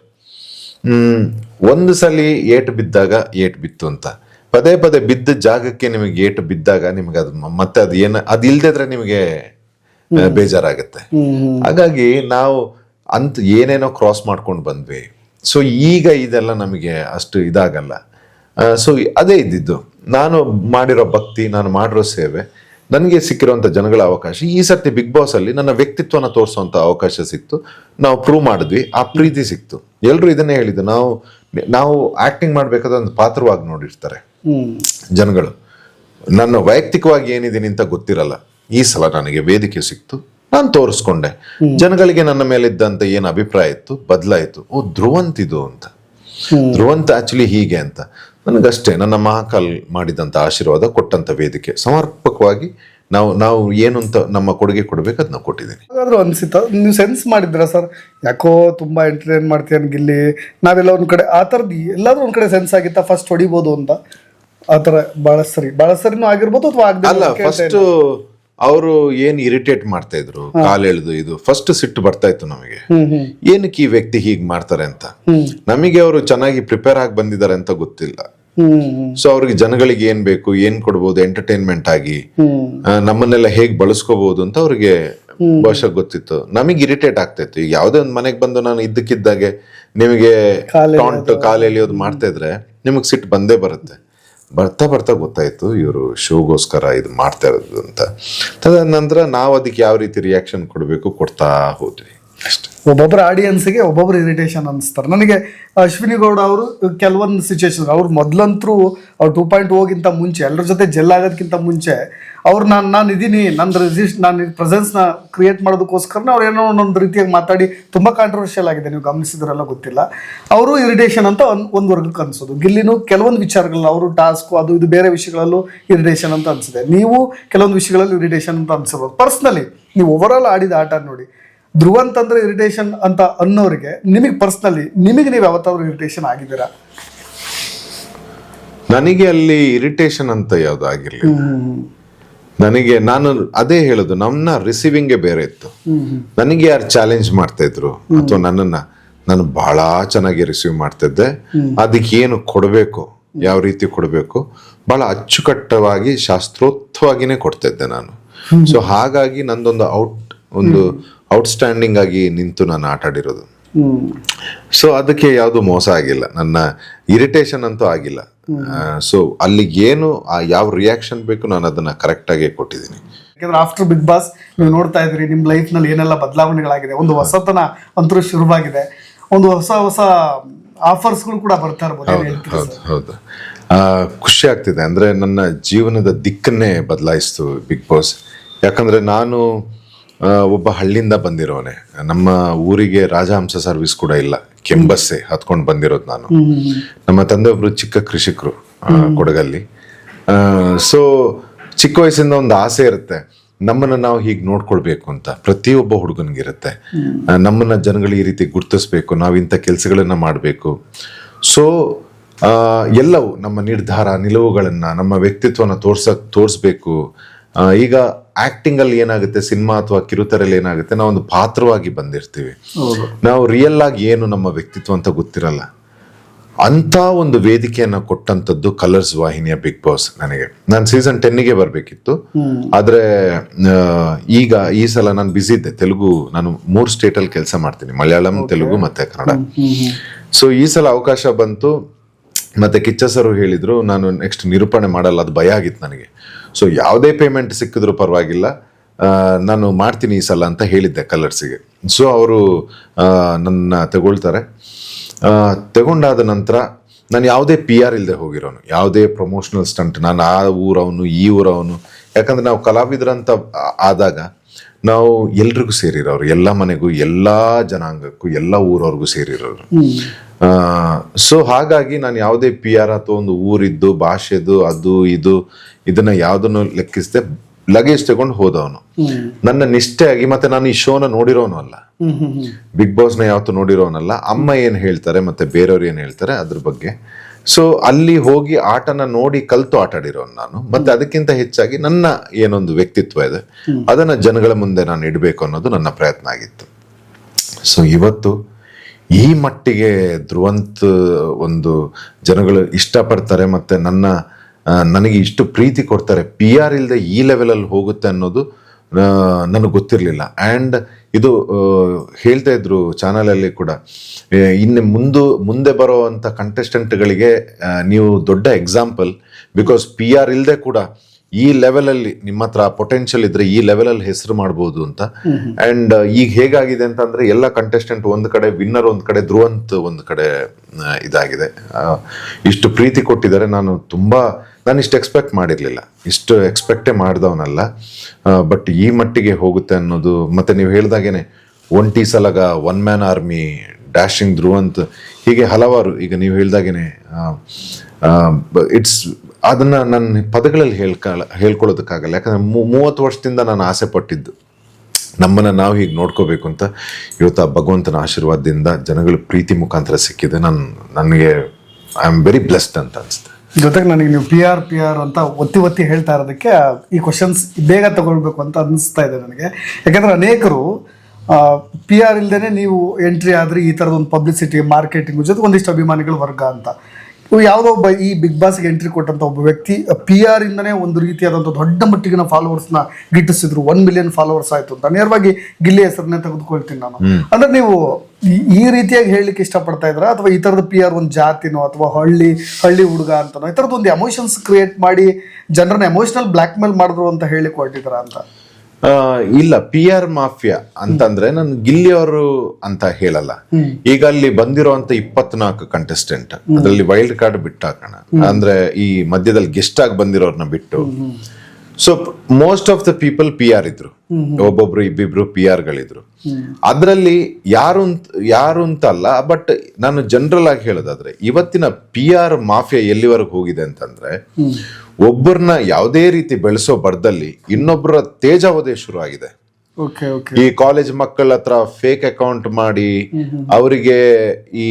ಹ್ಮ್ ಒಂದು ಸಲ ಏಟು ಬಿದ್ದಾಗ ಏಟು ಬಿತ್ತು ಅಂತ. ಪದೇ ಪದೇ ಬಿದ್ದ ಜಾಗಕ್ಕೆ ನಿಮಗೆ ಏಟು ಬಿದ್ದಾಗ ನಿಮಗೆ ಅದು ಮತ್ತೆ ಅದು ಏನು ಅದು ಇಲ್ದಿದ್ರೆ ನಿಮಗೆ ಬೇಜಾರಾಗುತ್ತೆ. ಹಾಗಾಗಿ ನಾವು ಅಂತ ಏನೇನೋ ಕ್ರಾಸ್ ಮಾಡ್ಕೊಂಡು ಬಂದ್ವಿ. ಸೊ ಈಗ ಇದೆಲ್ಲ ನಮಗೆ ಅಷ್ಟು ಇದಾಗಲ್ಲ. ಸೊ ಅದೇ ಇದ್ದಿದ್ದು. ನಾನು ಮಾಡಿರೋ ಭಕ್ತಿ ನಾನು ಮಾಡಿರೋ ಸೇವೆ ನನಗೆ ಸಿಕ್ಕಿರುವಂಥ ಜನಗಳ ಅವಕಾಶ ಈ ಸರ್ತಿ ಬಿಗ್ ಬಾಸ್ ಅಲ್ಲಿ ನನ್ನ ವ್ಯಕ್ತಿತ್ವನ ತೋರಿಸುವಂಥ ಅವಕಾಶ ಸಿಕ್ತು. ನಾವು ಪ್ರೂವ್ ಮಾಡಿದ್ವಿ ಆ ಪ್ರೀತಿ ಸಿಕ್ತು. ಎಲ್ಲರೂ ಇದನ್ನೇ ಹೇಳಿದ್ದು ನಾವು ನಾವು ಆಕ್ಟಿಂಗ್ ಮಾಡಬೇಕಾದ ಒಂದು ಪಾತ್ರವಾಗಿ ನೋಡಿರ್ತಾರೆ. ಜನಗಳು. ನನ್ನ ವೈಯಕ್ತಿಕವಾಗಿ ಏನಿದ್ದೀನಿ ಅಂತ ಗೊತ್ತಿರಲ್ಲ. ಈ ಸಲ ನನಗೆ ವೇದಿಕೆ ಸಿಕ್ತು. ನಾನು ತೋರಿಸ್ಕೊಂಡೆ. ಜನಗಳಿಗೆ ನನ್ನ ಮೇಲಿದ್ದಂತ ಏನು ಅಭಿಪ್ರಾಯ ಇತ್ತು? ಬದಲಾಯಿತು. ಓ ಧ್ರುವಂತಿದು ಅಂತ. ಧ್ರುವಂತ ಆಕ್ಚುಲಿ ಹೀಗೆ ಅಂತ. ನನಗಷ್ಟೇ ನನ್ನ ಮಹಾಕಾಲ್ ಮಾಡಿದಂತ ಆಶೀರ್ವಾದ ಕೊಟ್ಟಂತ ವೇದಿಕೆ. ಸಮರ್ಪಕವಾಗಿ ನಾವು ನಾವು ಏನು ಅಂತ ನಮ್ಮ ಕೊಡುಗೆ ಕೊಡ್ಬೇಕು ಅದನ್ನ ಕೊಟ್ಟಿದ್ದೀನಿ. ಹಾಗಾದ್ರೂ ಅನ್ಸಿತ್ತ ನೀವು ಸೆನ್ಸ್ ಮಾಡಿದ್ರ ಸರ್? ಯಾಕೋ ತುಂಬಾ ಎಂಟರ್ಟೈನ್ ಮಾಡ್ತೀಯ ಗಿಲ್ಲಿ ನಾವೆಲ್ಲ ಒಂದ್ ಕಡೆ ಆ ಥರದ್ದು ಎಲ್ಲಾದ್ರೂ ಒಂದ್ ಕಡೆ ಸೆನ್ಸ್ ಆಗಿತ್ತಾ? ಫಸ್ಟ್ ಹೊಡಿಬೋದು ಅಂತ. ಆತರ ಬಹಳ ಸರಿ ಬಹಳ ಸರಿನೂ ಆಗಿರ್ಬೋದು ಅಥವಾ ಅಲ್ಲ ಫಸ್ಟ್ ಅವರು ಏನ್ ಇರಿಟೇಟ್ ಮಾಡ್ತಾ ಇದ್ರು ಕಾಲ್ ಎಳ್ದು ಇದು ಫಸ್ಟ್ ಸಿಟ್ಟು ಬರ್ತಾ ಇತ್ತು ನಮಗೆ ಏನಕ್ಕೆ ಈ ವ್ಯಕ್ತಿ ಹೀಗ್ ಮಾಡ್ತಾರೆ ಅಂತ? ನಮಗೆ ಅವರು ಚೆನ್ನಾಗಿ ಪ್ರಿಪೇರ್ ಆಗಿ ಬಂದಿದ್ದಾರೆ ಅಂತ ಗೊತ್ತಿಲ್ಲ. ಸೊ ಅವ್ರಿಗೆ ಜನಗಳಿಗೆ ಏನ್ ಬೇಕು ಏನ್ ಕೊಡ್ಬೋದು ಎಂಟರ್ಟೈನ್ಮೆಂಟ್ ಆಗಿ ನಮ್ಮನ್ನೆಲ್ಲ ಹೇಗ್ ಬಳಸ್ಕೋಬಹುದು ಅಂತ ಅವ್ರಿಗೆ ಬಹುಶಃ ಗೊತ್ತಿತ್ತು. ನಮಗೆ ಇರಿಟೇಟ್ ಆಗ್ತಾ ಇತ್ತು ಈಗ ಯಾವ್ದೇ ಒಂದ್ ಮನೆಗೆ ಬಂದು ನಾನು ಇದ್ದಕ್ಕಿದ್ದಾಗೆ ನಿಮಗೆ ಕಾಲ್ ಎಳಿಯೋದು. ಮಾಡ್ತಾ ಇದ್ರೆ ನಿಮಗ್ ಸಿಟ್ಟು ಬಂದೇ ಬರುತ್ತೆ. ಬರ್ತಾ ಬರ್ತಾ ಗೊತ್ತಾಯ್ತು, ಇವರು ಶೋಗೋಸ್ಕರ ಇದು ಮಾಡ್ತಾ ಇರೋದು ಅಂತ. ತದನಂತರ ನಾವು ಅದಕ್ಕೆ ಯಾವ ರೀತಿ ರಿಯಾಕ್ಷನ್ ಕೊಡಬೇಕು ಕೊಡ್ತಾ ಹೋದ್ವಿ. ಅಷ್ಟೇ. ಒಬ್ಬೊಬ್ಬರ ಆಡಿಯನ್ಸ್ಗೆ ಒಬ್ಬೊಬ್ರು ಇರಿಟೇಷನ್ ಅನಿಸ್ತಾರೆ ನನಗೆ ಅಶ್ವಿನಿ ಗೌಡ ಅವರು ಕೆಲವೊಂದು ಸಿಚುವೇಶನ್ ಅವ್ರು ಮೊದಲಂತರೂ ಅವ್ರು ಟೂ ಪಾಯಿಂಟ್ ಹೋಗಿಂತ ಮುಂಚೆ ಎಲ್ಲರ ಜೊತೆ ಜೆಲ್ ಆಗೋದಕ್ಕಿಂತ ಮುಂಚೆ ಅವ್ರು ನಾನು ನಾನು ಇದ್ದೀನಿ ನನ್ನ ರೆಸಿಸ್ಟ್ ನಾನು ಪ್ರೆಸೆನ್ಸ್ನ ಕ್ರಿಯೇಟ್ ಮಾಡೋದಕ್ಕೋಸ್ಕರ ಅವ್ರು ಏನೋ ಒಂದೊಂದು ರೀತಿಯಾಗಿ ಮಾತಾಡಿ ತುಂಬ ಕಾಂಟ್ರವರ್ಷಿಯಲ್ ಆಗಿದೆ. ನೀವು ಗಮನಿಸಿದ್ರೆಲ್ಲ ಗೊತ್ತಿಲ್ಲ. ಅವರು ಇರಿಟೇಷನ್ ಅಂತ ಒಂದು ಒಂದು ವರ್ಗಕ್ಕೆ ಅನಿಸೋದು. ಗಿಲ್ಲಿನೂ ಕೆಲವೊಂದು ವಿಚಾರಗಳಲ್ಲ ಅವರು ಟಾಸ್ಕು ಅದು ಇದು ಬೇರೆ ವಿಷಯಗಳಲ್ಲೂ ಇರಿಟೇಷನ್ ಅಂತ ಅನಿಸಿದೆ ನೀವು ಕೆಲವೊಂದು ವಿಷಯಗಳಲ್ಲಿ ಇರಿಟೇಷನ್ ಅಂತ ಅನಿಸಬಹುದು ಪರ್ಸ್ನಲಿ ನೀವು ಓವರಾಲ್ ಆಡಿದ ಆಟ ನೋಡಿ. ಧ್ರುವ ಅಂತಂದ್ರೆ ಇರಿಟೇಷನ್ ಅಂತ ಅನ್ನೋರಿಗೆ ನಿಮಗೆ ಪರ್ಸ್ನಲಿ ನಿಮಗೆ ನೀವು ಯಾವತ್ತಾದ್ರೂ ಇರಿಟೇಷನ್ ಆಗಿದ್ದೀರಾ? ನನಗೆ ಅಲ್ಲಿ ಇರಿಟೇಷನ್ ಅಂತ ಯಾವ್ದು ಆಗಿರ್ಲಿಲ್ಲ ನನಗೆ ನಾನು ಅದೇ ಹೇಳುದು ನನ್ನ ರಿಸೀವಿಂಗೇ ಬೇರೆ ಇತ್ತು. ನನಗೆ ಯಾರು ಚಾಲೆಂಜ್ ಮಾಡ್ತಾ ಇದ್ರು ಅಥವಾ ನನ್ನನ್ನ ನಾನು ಬಹಳ ಚೆನ್ನಾಗಿ ರಿಸೀವ್ ಮಾಡ್ತಿದ್ದೆ ಅದಕ್ಕೆ ಏನು ಕೊಡಬೇಕು ಯಾವ ರೀತಿ ಕೊಡಬೇಕು ಬಹಳ ಅಚ್ಚುಕಟ್ಟವಾಗಿ ಶಾಸ್ತ್ರೋತ್ವಾಗಿನೇ ಕೊಡ್ತಿದ್ದೆ ನಾನು. ಸೊ ಹಾಗಾಗಿ ನಂದೊಂದು ಔಟ್ ಒಂದು ಔಟ್ಸ್ಟ್ಯಾಂಡಿಂಗ್ ಆಗಿ ನಿಂತು ನಾನು ಆಟ ಆಡಿರೋದು. ಸೊ ಅದಕ್ಕೆ ಯಾವುದು ಮೋಸ ಆಗಿಲ್ಲ. ನನ್ನ ಇರಿಟೇಷನ್ ಅಂತೂ ಆಗಿಲ್ಲ. ಸೊ ಅಲ್ಲಿಗೆ ಏನು ಯಾವ ರಿಯಾಕ್ಷನ್ ಬೇಕು ನಾನು ಅದನ್ನ ಕರೆಕ್ಟ್ ಆಗಿ ಕೊಟ್ಟಿದ್ದೀನಿ. ಯಾಕಂದ್ರೆ ಆಫ್ಟರ್ ಬಿಗ್ ಬಾಸ್ ನೀವು ನೋಡ್ತಾ ಇದ್ರಿ ನಿಮ್ಮ ಲೈಫ್ನಲ್ಲಿ ಏನೆಲ್ಲ ಬದಲಾವಣೆಗಳಾಗಿದೆ. ಒಂದು ಹೊಸತನ ಅಂತರೂ ಶುರುವಾಗಿದೆ. ಒಂದು ಹೊಸ ಹೊಸ ಆಫರ್ಸ್ಗಳು ಕೂಡ ಬರ್ತಾ ಇರ್ಬೋದು ಹೌದು ಖುಷಿ ಆಗ್ತಿದೆ. ಅಂದ್ರೆ ನನ್ನ ಜೀವನದ ದಿಕ್ಕನ್ನೇ ಬದಲಾಯಿಸ್ತು ಬಿಗ್ ಬಾಸ್ ಯಾಕಂದ್ರೆ ನಾನು ಒಬ್ಬ ಹಳ್ಳಿಯಿಂದ ಬಂದಿರೋನೆ. ನಮ್ಮ ಊರಿಗೆ ರಾಜಹಂಸ ಸರ್ವಿಸ್ ಕೂಡ ಇಲ್ಲ. ಕೆಂಬಸ್ಸೆ ಹತ್ಕೊಂಡು ಬಂದಿರೋದು ನಾನು. ನಮ್ಮ ತಂದೆ ಒಬ್ರು ಚಿಕ್ಕ ಕೃಷಿಕರು ಆ, ಕೊಡಗಲ್ಲಿ. ಸೊ ಚಿಕ್ಕ ವಯಸ್ಸಿಂದ ಒಂದು ಆಸೆ ಇರುತ್ತೆ. ನಮ್ಮನ್ನ ನಾವು ಹೀಗೆ ನೋಡ್ಕೊಳ್ಬೇಕು ಅಂತ. ಪ್ರತಿಯೊಬ್ಬ ಹುಡುಗನಿಗಿರುತ್ತೆ. ನಮ್ಮನ್ನ ಜನಗಳು ಈ ರೀತಿ ಗುರ್ತಿಸ್ಬೇಕು. ನಾವು ಇಂಥ ಕೆಲಸಗಳನ್ನ ಮಾಡಬೇಕು. ಸೊ ಎಲ್ಲವೂ ನಮ್ಮ ನಿರ್ಧಾರ ನಿಲುವುಗಳನ್ನ ನಮ್ಮ ವ್ಯಕ್ತಿತ್ವನ ತೋರ್ಸ ತೋರಿಸ್ಬೇಕು. ಈಗ ಆಕ್ಟಿಂಗ್ ಅಲ್ಲಿ ಏನಾಗುತ್ತೆ? ಸಿನಿಮಾ ಅಥವಾ ಕಿರುತೆರೆಯಲ್ಲಿ ಏನಾಗುತ್ತೆ? ನಾವು ಒಂದು ಪಾತ್ರವಾಗಿ ಬಂದಿರ್ತೀವಿ. ನಾವು ರಿಯಲ್ ಆಗಿ ಏನು ನಮ್ಮ ವ್ಯಕ್ತಿತ್ವ ಅಂತ ಗೊತ್ತಿರಲ್ಲ. ಅಂತ ಒಂದು ವೇದಿಕೆಯನ್ನ ಕೊಟ್ಟಂತದ್ದು ಕಲರ್ಸ್ ವಾಹಿನಿಯ ಬಿಗ್ ಬಾಸ್ ನನಗೆ. ನಾನು ಸೀಸನ್ ಟೆನ್ನಿಗೆ ಬರಬೇಕಿತ್ತು. ಆದ್ರೆ ಈಗ ಈ ಸಲ ನಾನು ಬಿಸಿ ಇದ್ದೆ. ತೆಲುಗು ನಾನು ಮೂರು ಸ್ಟೇಟ್ ಅಲ್ಲಿ ಕೆಲಸ ಮಾಡ್ತೀನಿ. ಮಲಯಾಳಂ ತೆಲುಗು ಮತ್ತೆ ಕನ್ನಡ. ಸೊ ಈ ಸಲ ಅವಕಾಶ ಬಂತು. ಮತ್ತೆ ಕಿಚ್ಚ ಸರ್ ಹೇಳಿದ್ರು, ನಾನು ನೆಕ್ಸ್ಟ್ ನಿರೂಪಣೆ ಮಾಡಲ್ಲ, ಅದು ಭಯ ಆಗಿತ್ತು ನನಗೆ. ಸೊ ಯಾವುದೇ ಪೇಮೆಂಟ್ ಸಿಕ್ಕಿದ್ರು ಪರವಾಗಿಲ್ಲ. ನಾನು ಮಾಡ್ತೀನಿ ಈ ಸಲ ಅಂತ ಹೇಳಿದ್ದೆ ಕಲರ್ಸಿಗೆ ಸೊ ಅವರು ನನ್ನ ತಗೊಳ್ತಾರೆ. ತಗೊಂಡಾದ ನಂತರ ನಾನು ಯಾವುದೇ ಪಿ ಆರ್ ಇಲ್ಲದೆ ಹೋಗಿರೋನು, ಯಾವುದೇ ಪ್ರಮೋಷನಲ್ ಸ್ಟಂಟ್ ನಾನು ಆ ಊರವನು, ಈ ಊರವನು. ಯಾಕಂದ್ರೆ ನಾವು ಕಲಾವಿದರಂತ ಆದಾಗ ನಾವು ಎಲ್ರಿಗೂ ಸೇರಿರೋರು, ಎಲ್ಲ ಮನೆಗೂ, ಎಲ್ಲ ಜನಾಂಗಕ್ಕೂ, ಎಲ್ಲ ಊರವ್ರಿಗೂ ಸೇರಿರೋರು. ಸೊ ಹಾಗಾಗಿ ನಾನು ಯಾವುದೇ ಪಿ ಆರ್ ಅಥವಾ ಒಂದು ಊರಿದ್ದು ಭಾಷೆದು ಅದು ಇದು ಇದನ್ನ ಯಾವುದನ್ನು ಲೆಕ್ಕಿಸದೆ ಲಗೇಜ್ ತಗೊಂಡು ಹೋದವನು. ನನ್ನ ನಿಷ್ಠೆಯಾಗಿ ಮತ್ತೆ ನಾನು ಈ ಶೋನ ನೋಡಿರೋನು ಅಲ್ಲ. ಬಿಗ್ ಬಾಸ್ನ ಯಾವತ್ತು ನೋಡಿರೋನಲ್ಲ ಅಮ್ಮ ಏನ್ ಹೇಳ್ತಾರೆ ಮತ್ತೆ ಬೇರೆಯವ್ರು ಏನ್ ಹೇಳ್ತಾರೆ ಅದ್ರ ಬಗ್ಗೆ. ಸೊ ಅಲ್ಲಿ ಹೋಗಿ ಆಟನ ನೋಡಿ ಕಲ್ತು ಆಟ ಆಡಿರೋನು ನಾನು. ಮತ್ತೆ ಅದಕ್ಕಿಂತ ಹೆಚ್ಚಾಗಿ ನನ್ನ ಏನೊಂದು ವ್ಯಕ್ತಿತ್ವ ಇದೆ. ಅದನ್ನ ಜನಗಳ ಮುಂದೆ ನಾನು ಇಡಬೇಕು ಅನ್ನೋದು ನನ್ನ ಪ್ರಯತ್ನ ಆಗಿತ್ತು. ಸೊ ಇವತ್ತು ಈ ಮಟ್ಟಿಗೆ ಧ್ರುವಂತ್, ಒಂದು ಜನಗಳು ಇಷ್ಟಪಡ್ತಾರೆ ಮತ್ತೆ ನನ್ನ ನನಗೆ ಇಷ್ಟು ಪ್ರೀತಿ ಕೊಡ್ತಾರೆ. ಪಿ ಆರ್ ಇಲ್ಲದೆ ಈ ಲೆವೆಲಲ್ಲಿ ಹೋಗುತ್ತೆ ಅನ್ನೋದು ನನಗೆ ಗೊತ್ತಿರಲಿಲ್ಲ. ಆ್ಯಂಡ್ ಇದು ಹೇಳ್ತಾ ಇದ್ರು ಚಾನಲಲ್ಲಿ ಕೂಡ. ಇನ್ನು ಮುಂದು, ಮುಂದೆ ಬರೋವಂಥ ಕಂಟೆಸ್ಟೆಂಟ್ಗಳಿಗೆ ನೀವು ದೊಡ್ಡ ಎಕ್ಸಾಂಪಲ್ ಬಿಕಾಸ್ ಪಿ ಆರ್ ಇಲ್ಲದೆ ಕೂಡ ಈ ಲೆವೆಲಲ್ಲಿ ನಿಮ್ಮ ಹತ್ರ ಪೊಟೆನ್ಷಿಯಲ್ ಇದ್ರೆ ಈ ಲೆವೆಲಲ್ಲಿ ಹೆಸರು ಮಾಡ್ಬೋದು ಅಂತ. ಅಂಡ್ ಈಗ ಹೇಗಾಗಿದೆ ಅಂತಂದ್ರೆ ಎಲ್ಲ ಕಂಟೆಸ್ಟೆಂಟ್ ಒಂದ್ ಕಡೆ ವಿನ್ನರ್ ಒಂದ್ ಕಡೆ ಧ್ರುವಂತ್ ಒಂದ್ ಕಡೆ ಇದಾಗಿದೆ. ಇಷ್ಟು ಪ್ರೀತಿ ಕೊಟ್ಟಿದ್ದಾರೆ. ನಾನು ತುಂಬಾ ನಾನು ಇಷ್ಟು ಎಕ್ಸ್ಪೆಕ್ಟ್ ಮಾಡಿರ್ಲಿಲ್ಲ. ಇಷ್ಟು ಎಕ್ಸ್ಪೆಕ್ಟೇ ಮಾಡ್ದವನಲ್ಲ. ಬಟ್ ಈ ಮಟ್ಟಿಗೆ ಹೋಗುತ್ತೆ ಅನ್ನೋದು ಮತ್ತೆ ನೀವು ಹೇಳ್ದಾಗೇನೆ ಒಂಟಿ ಸಲಗ one man army dashing Dhruvanth ಹೀಗೆ ಹಲವಾರು ಈಗ ನೀವು ಹೇಳ್ದಾಗೇನೆ ಇಟ್ಸ್ ಅದನ್ನ ನನ್ನ ಪದಗಳಲ್ಲಿ ಹೇಳ್ಕ ಹೇಳ್ಕೊಳ್ಳೋದಕ್ಕಾಗಲ್ಲ. ಯಾಕಂದ್ರೆ ಮೂವತ್ತು ವರ್ಷದಿಂದ ನಾನು ಆಸೆ ಪಟ್ಟಿದ್ದು. ನಮ್ಮನ್ನು ನಾವು ಹೀಗೆ ನೋಡ್ಕೋಬೇಕು ಅಂತ ಇವತ್ತು ಆ ಭಗವಂತನ ಆಶೀರ್ವಾದದಿಂದ ಜನಗಳ ಪ್ರೀತಿ ಮುಖಾಂತರ ಸಿಕ್ಕಿದೆ. ನಾನು, ನನಗೆ ಐ ಆಮ್ ವೆರಿ ಬ್ಲೆಸ್ಡ್ ಅಂತ ಅನ್ಸುತ್ತೆ. ಜೊತೆಗೆ ನನಗೆ ನೀವು ಪಿ ಆರ್ ಪಿ ಆರ್ ಅಂತ ಒತ್ತಿ ಒತ್ತಿ ಹೇಳ್ತಾ ಇರೋದಕ್ಕೆ ಈ ಕ್ವಶನ್ಸ್ ಬೇಗ ತಗೊಳ್ಬೇಕು ಅಂತ ಅನಿಸ್ತಾ ಇದೆ ನನಗೆ. ಯಾಕಂದ್ರೆ ಅನೇಕರು ಪಿ ಆರ್ ಇಲ್ಲದೇ ನೀವು ಎಂಟ್ರಿ ಆದರೆ, ಈ ಥರದ ಒಂದು ಪಬ್ಲಿಸಿಟಿ ಮಾರ್ಕೆಟಿಂಗ್ ಜೊತೆ ಒಂದಿಷ್ಟು ಅಭಿಮಾನಿಗಳ ವರ್ಗ ಅಂತ. ಯಾವುದೋ ಒಬ್ಬ ಈ ಬಿಗ್ ಬಾಸ್ಗೆ ಎಂಟ್ರಿ ಕೊಟ್ಟಂತ ಒಬ್ಬ ವ್ಯಕ್ತಿ ಪಿ ಆರ್ ಇಂದನೇ ಒಂದು ರೀತಿಯಾದಂಥ ದೊಡ್ಡ ಮಟ್ಟಿಗಿನ ಫಾಲೋವರ್ಸ್ನ ಗಿಟ್ಟಿಸಿದ್ರು. ಒನ್ ಮಿಲಿಯನ್ ಫಾಲೋವರ್ಸ್ ಆಯ್ತು ಅಂತ. ನೇರವಾಗಿ ಗಿಲ್ಲಿ ಹೆಸರನ್ನೇ ತೆಗೆದುಕೊಳ್ತೀನಿ ನಾನು. ಅಂದ್ರೆ ನೀವು ಈ- ರೀತಿಯಾಗಿ ಹೇಳಲಿಕ್ಕೆ ಇಷ್ಟಪಡ್ತಾ ಇದ್ರ? ಅಥವಾ ಈ ತರದ ಪಿ ಆರ್ ಒಂದು ಜಾತಿನೋ ಅಥವಾ ಹಳ್ಳಿ ಹಳ್ಳಿ ಹುಡುಗ ಅಂತನೋ ಈ ಒಂದು ಎಮೋಷನ್ಸ್ ಕ್ರಿಯೇಟ್ ಮಾಡಿ ಜನರನ್ನ ಎಮೋಷನಲ್ ಬ್ಲ್ಯಾಕ್ ಮೇಲ್ ಮಾಡಿದ್ರು ಅಂತ ಹೇಳಿ ಕೊಟ್ಟಿದ್ರ ಅಂತ? ಇಲ್ಲ ಪಿ ಆರ್ ಮಾಫಿಯಾ ಅಂತಂದ್ರೆ ನಾನು ಗಿಲ್ಲಿಯವರು ಅಂತ ಹೇಳಲ್ಲ. ಈಗ ಅಲ್ಲಿ ಬಂದಿರುವಂತ ಇಪ್ಪತ್ನಾಲ್ಕು ಕಂಟೆಸ್ಟೆಂಟ್ ಅದರಲ್ಲಿ ವೈಲ್ಡ್ ಕಾರ್ಡ್ ಬಿಟ್ಟು ಹಾಕೋಣ ಅಂದ್ರೆ ಈ ಮಧ್ಯದಲ್ಲಿ ಗೆಸ್ಟ್ ಆಗಿ ಬಂದಿರೋರ್ನ ಬಿಟ್ಟು. So most of the people P R ಇದ್ರು. ಒಬ್ಬೊಬ್ರು ಇಬ್ಬಿಬ್ರು ಪಿ ಆರ್ ಗಳಿದ್ರು. ಅದರಲ್ಲಿ ಯಾರು ಯಾರು ಅಂತ ಅಲ್ಲ ಬಟ್ ನಾನು ಜನರಲ್ ಆಗಿ ಹೇಳೋದಾದ್ರೆ ಇವತ್ತಿನ ಪಿ ಆರ್ ಮಾಫಿಯಾ ಎಲ್ಲಿವರೆಗೂ ಹೋಗಿದೆ ಅಂತಂದ್ರೆ ಒಬ್ಬರನ್ನ ಯಾವುದೇ ರೀತಿ ಬೆಳೆಸೋ ಬರ್ದಲ್ಲಿ ಇನ್ನೊಬ್ಬರ ತೇಜಾವಧಿ ಶುರು ಆಗಿದೆ ಈ ಕಾಲೇಜ್ ಮಕ್ಕಳ ಹತ್ರ ಫೇಕ್ ಅಕೌಂಟ್ ಮಾಡಿ ಅವರಿಗೆ ಈ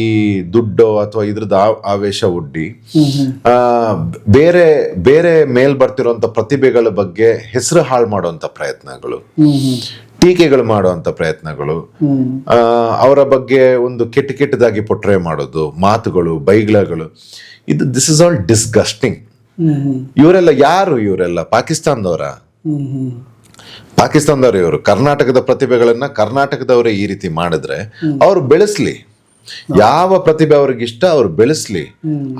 ದುಡ್ಡು ಅಥವಾ ಇದ್ರದ್ದು ಆವೇಶ ಒಡ್ಡಿ. ಆ, ಬೇರೆ ಬೇರೆ ಮೇಲ್ ಬರ್ತಿರುವಂತ ಪ್ರತಿಭೆಗಳ ಬಗ್ಗೆ ಹೆಸರು ಹಾಳು ಮಾಡುವಂತ ಪ್ರಯತ್ನಗಳು ಟೀಕೆಗಳು ಮಾಡುವಂತ ಪ್ರಯತ್ನಗಳು ಅವರ ಬಗ್ಗೆ ಒಂದು ಕೆಟ್ಟ ಕೆಟ್ಟದಾಗಿ ಪೊಟ್ರೆ ಮಾಡೋದು ಮಾತುಗಳು ಬೈಗ್ಲಗಳು. ಇದು ದಿಸ್ ಇಸ್ ಆಲ್ ಡಿಸ್ಗಸ್ಟಿಂಗ್ ಇವರೆಲ್ಲ ಯಾರು ಇವರೆಲ್ಲ? ಪಾಕಿಸ್ತಾನದವರ? ಪಾಕಿಸ್ತಾನದವರು ಇವರು ಕರ್ನಾಟಕದ ಪ್ರತಿಭೆಗಳನ್ನ ಕರ್ನಾಟಕದವರೇ ಈ ರೀತಿ ಮಾಡಿದ್ರೆ ಅವ್ರು ಬೆಳೆಸ್ಲಿ. ಯಾವ ಪ್ರತಿಭೆ ಅವ್ರಿಗೆ ಇಷ್ಟ ಅವ್ರು ಬೆಳೆಸ್ಲಿ.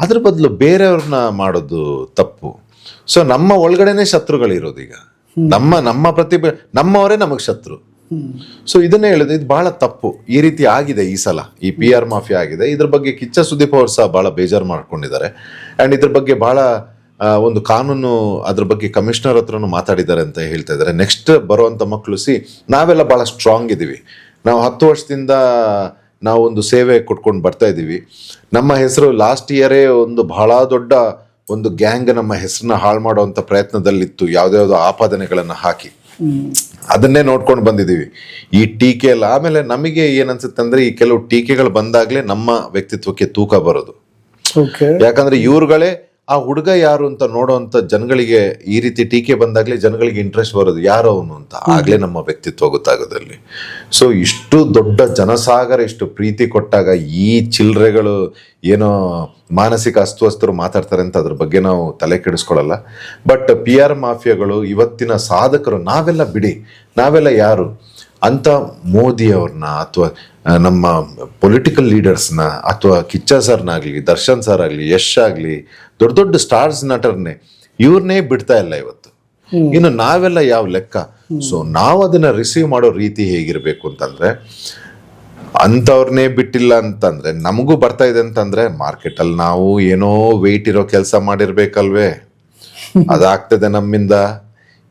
ಅದ್ರ ಬದಲು ಬೇರೆಯವ್ರನ್ನ ಮಾಡೋದು ತಪ್ಪು. ಸೊ ನಮ್ಮ ಒಳಗಡೆನೆ ಶತ್ರುಗಳಿರೋದು ಈಗ. ನಮ್ಮ ನಮ್ಮ ಪ್ರತಿಭೆ ನಮ್ಮವರೇ ನಮಗ್ ಶತ್ರು. ಸೊ ಇದನ್ನೇ ಹೇಳಿದ್ರೆ ಇದು ಬಹಳ ತಪ್ಪು. ಈ ರೀತಿ ಆಗಿದೆ ಈ ಸಲ. ಈ ಪಿ ಆರ್ ಮಾಫಿಯಾ ಆಗಿದೆ. ಇದ್ರ ಬಗ್ಗೆ ಕಿಚ್ಚ ಸುದೀಪ್ ಅವರು ಸಹ ಬಹಳ ಬೇಜಾರು ಮಾಡ್ಕೊಂಡಿದ್ದಾರೆ. ಅಂಡ್ ಇದ್ರ ಬಗ್ಗೆ ಬಹಳ ಒಂದು ಕಾನೂನು ಅದ್ರ ಬಗ್ಗೆ ಕಮಿಷನರ್ ಹತ್ರನು ಮಾತಾಡಿದ್ದಾರೆ ಅಂತ ಹೇಳ್ತಾ ಇದ್ದಾರೆ. ನೆಕ್ಸ್ಟ್ ಬರುವಂತ ಮಕ್ಕಳು ಸಿ ನಾವೆಲ್ಲ ಬಹಳ ಸ್ಟ್ರಾಂಗ್ ಇದ್ದೀವಿ ನಾವು ಹತ್ತು ವರ್ಷದಿಂದ ನಾವು ಒಂದು ಸೇವೆ ಕೊಟ್ಕೊಂಡು ಬರ್ತಾ ಇದ್ದೀವಿ ನಮ್ಮ ಹೆಸರು ಲಾಸ್ಟ್ ಇಯರೇ ಒಂದು ಬಹಳ ದೊಡ್ಡ ಒಂದು ಗ್ಯಾಂಗ್ ನಮ್ಮ ಹೆಸರನ್ನ ಹಾಳು ಮಾಡುವಂತ ಪ್ರಯತ್ನದಲ್ಲಿತ್ತು. ಯಾವ್ದಾವ್ದು ಆಪಾದನೆಗಳನ್ನ ಹಾಕಿ. ಅದನ್ನೇ ನೋಡ್ಕೊಂಡು ಬಂದಿದ್ದೀವಿ ಈ ಟೀಕೆ ಎಲ್ಲ ಆಮೇಲೆ ನಮಗೆ ಏನನ್ಸುತ್ತೆ ಅಂದ್ರೆ ಈ ಕೆಲವು ಟೀಕೆಗಳು ಬಂದಾಗ್ಲೇ ನಮ್ಮ ವ್ಯಕ್ತಿತ್ವಕ್ಕೆ ತೂಕ ಬರೋದು. ಯಾಕಂದ್ರೆ ಇವ್ರುಗಳೇ ಆ ಹುಡುಗ ಯಾರು ಅಂತ ನೋಡೋವಂಥ ಜನಗಳಿಗೆ ಈ ರೀತಿ ಟೀಕೆ ಬಂದಾಗ್ಲೇ ಜನಗಳಿಗೆ ಇಂಟ್ರೆಸ್ಟ್ ಬರೋದು ಯಾರು ಅವನು ಅಂತ? ಆಗ್ಲೇ ನಮ್ಮ ವ್ಯಕ್ತಿತ್ವ ಗೊತ್ತಾಗೋದಲ್ಲಿ. ಸೊ ಇಷ್ಟು ದೊಡ್ಡ ಜನಸಾಗರ ಇಷ್ಟು ಪ್ರೀತಿ ಕೊಟ್ಟಾಗ ಈ ಚಿಲ್ಲರೆಗಳು ಏನೋ ಮಾನಸಿಕ ಅಸ್ವಸ್ಥರು ಮಾತಾಡ್ತಾರೆ ಅಂತ ಅದ್ರ ಬಗ್ಗೆ ನಾವು ತಲೆ ಕೆಡಿಸ್ಕೊಳ್ಳಲ್ಲ. ಬಟ್ ಪಿ ಆರ್ ಮಾಫಿಯಾಗಳು ಇವತ್ತಿನ ಸಾಧಕರು ನಾವೆಲ್ಲ ಬಿಡಿ. ನಾವೆಲ್ಲ ಯಾರು? ಅಂತ ಮೋದಿ ಅವ್ರನ್ನ ಅಥವಾ ನಮ್ಮ ಪೊಲಿಟಿಕಲ್ ಲೀಡರ್ಸ್ನ ಅಥವಾ ಕಿಚ್ಚ ಸರ್ನಾಗಲಿ ದರ್ಶನ್ ಸರ್ ಆಗಲಿ ಯಶ್ ಆಗಲಿ ದೊಡ್ಡ ದೊಡ್ಡ ಸ್ಟಾರ್ಸ್ ನಟರ್ನೇ ಇವ್ರನ್ನೇ ಬಿಡ್ತಾ ಇಲ್ಲ ಇವತ್ತು. ಇನ್ನು ನಾವೆಲ್ಲ ಯಾವ ಲೆಕ್ಕ? ಸೊ ನಾವು ಅದನ್ನ ರಿಸೀವ್ ಮಾಡೋ ರೀತಿ ಹೇಗಿರಬೇಕು ಅಂತಂದ್ರೆ ಅಂಥವ್ರನ್ನೇ ಬಿಟ್ಟಿಲ್ಲ ಅಂತಂದ್ರೆ ನಮಗೂ ಬರ್ತಾ ಇದೆ ಅಂತಂದ್ರೆ ಮಾರ್ಕೆಟಲ್ಲಿ ನಾವು ಏನೋ ವೆಯ್ಟ್ ಇರೋ ಕೆಲಸ ಮಾಡಿರ್ಬೇಕಲ್ವೇ? ಅದಾಗ್ತದೆ ನಮ್ಮಿಂದ.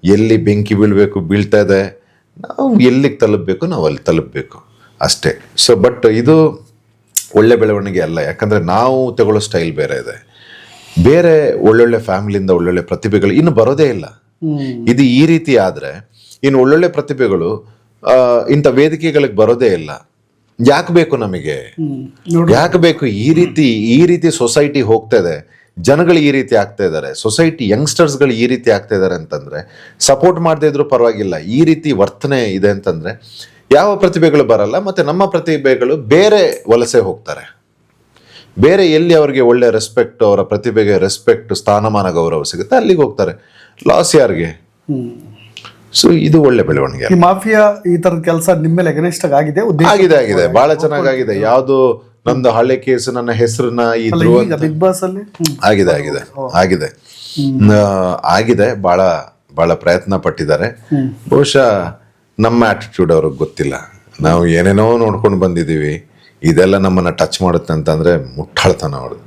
ಎಲ್ಲಿ ಬೆಂಕಿ ಬೀಳ್ಬೇಕು ಬೀಳ್ತಾ ಇದೆ. ನಾವು ಎಲ್ಲಿಗೆ ತಲುಪಬೇಕು? ನಾವು ಅಲ್ಲಿ ತಲುಪಬೇಕು. ಅಷ್ಟೇ. ಸೊ ಬಟ್ ಇದು ಒಳ್ಳೆ ಬೆಳವಣಿಗೆ ಅಲ್ಲ. ಯಾಕಂದ್ರೆ ನಾವು ತಗೊಳ್ಳೋ ಸ್ಟೈಲ್ ಬೇರೆ ಇದೆ. ಬೇರೆ ಒಳ್ಳೊಳ್ಳೆ ಫ್ಯಾಮಿಲಿಯಿಂದ ಒಳ್ಳೊಳ್ಳೆ ಪ್ರತಿಭೆಗಳು ಇನ್ನು ಬರೋದೇ ಇಲ್ಲ. ಇದು ಈ ರೀತಿ ಆದ್ರೆ ಇನ್ನು ಒಳ್ಳೊಳ್ಳೆ ಪ್ರತಿಭೆಗಳು ಇಂಥ ವೇದಿಕೆಗಳಿಗೆ ಬರೋದೇ ಇಲ್ಲ. ಯಾಕೆ ಬೇಕು ನಮಗೆ? ಯಾಕೆ ಬೇಕು? ಈ ರೀತಿ ಈ ರೀತಿ ಸೊಸೈಟಿ ಹೋಗ್ತಾ ಇದೆ. ಜನಗಳು ಈ ರೀತಿ ಆಗ್ತಾ ಇದ್ದಾರೆ. ಸೊಸೈಟಿ ಯಂಗ್ಸ್ಟರ್ಸ್ಗಳು ಈ ರೀತಿ ಆಗ್ತಾ ಇದ್ದಾರೆ ಅಂತಂದ್ರೆ ಸಪೋರ್ಟ್ ಮಾಡದೇ ಇದ್ರೂ ಪರವಾಗಿಲ್ಲ. ಈ ರೀತಿ ವರ್ತನೆ ಇದೆ ಅಂತಂದ್ರೆ ಯಾವ ಪ್ರತಿಭೆಗಳು ಬರಲ್ಲ ಮತ್ತೆ ನಮ್ಮ ಪ್ರತಿಭೆಗಳು ಬೇರೆ ವಲಸೆ ಹೋಗ್ತಾರೆ. ಬೇರೆ ಎಲ್ಲಿ ಅವರಿಗೆ ಒಳ್ಳೆ ರೆಸ್ಪೆಕ್ಟ್ ಅವರ ಪ್ರತಿಭೆಗೆ ರೆಸ್ಪೆಕ್ಟ್ ಸ್ಥಾನಮಾನ ಗೌರವ ಸಿಗುತ್ತೆ ಅಲ್ಲಿಗೆ ಹೋಗ್ತಾರೆ. ಲಾಸ್ ಯಾರಿಗೆ? ಸೊ ಇದು ಒಳ್ಳೆ ಬೆಳವಣಿಗೆ ಈ ಮಾಫಿಯಾ ಈ ತರದ ಕೆಲಸ ನಿಮ್ಮ ಮೇಲೆ ಅಗನೆಸ್ಟ್ ಆಗಿದೆ ಆಗಿದೆ ಆಗಿದೆ. ಬಹಳ ಚೆನ್ನಾಗಾಗಿದೆ ಯಾವುದು ನಂದು ಹಳೆ ಕೇಸ್ ನನ್ನ ಹೆಸರನ್ನ ಈ ಬಿಗ್ ಬಾಸ್ ಅಲ್ಲಿ? ಆಗಿದೆ ಆಗಿದೆ. ಆಗಿದೆ. ಆಗಿದೆ. ಬಹಳ ಬಹಳ ಪ್ರಯತ್ನ ಪಟ್ಟಿದ್ದಾರೆ. ಬಹುಶಃ ನಮ್ಮ ಆ್ಯಟಿಟ್ಯೂಡ್ ಅವ್ರಿಗೆ ಗೊತ್ತಿಲ್ಲ. ನಾವು ಏನೇನೋ ನೋಡ್ಕೊಂಡು ಬಂದಿದ್ದೀವಿ, ಇದೆಲ್ಲ ನಮ್ಮನ್ನು ಟಚ್ ಮಾಡುತ್ತೆ ಅಂತಂದರೆ ಮುಟ್ಟಾಳ್ತಾನ ಅವ್ರದ್ದು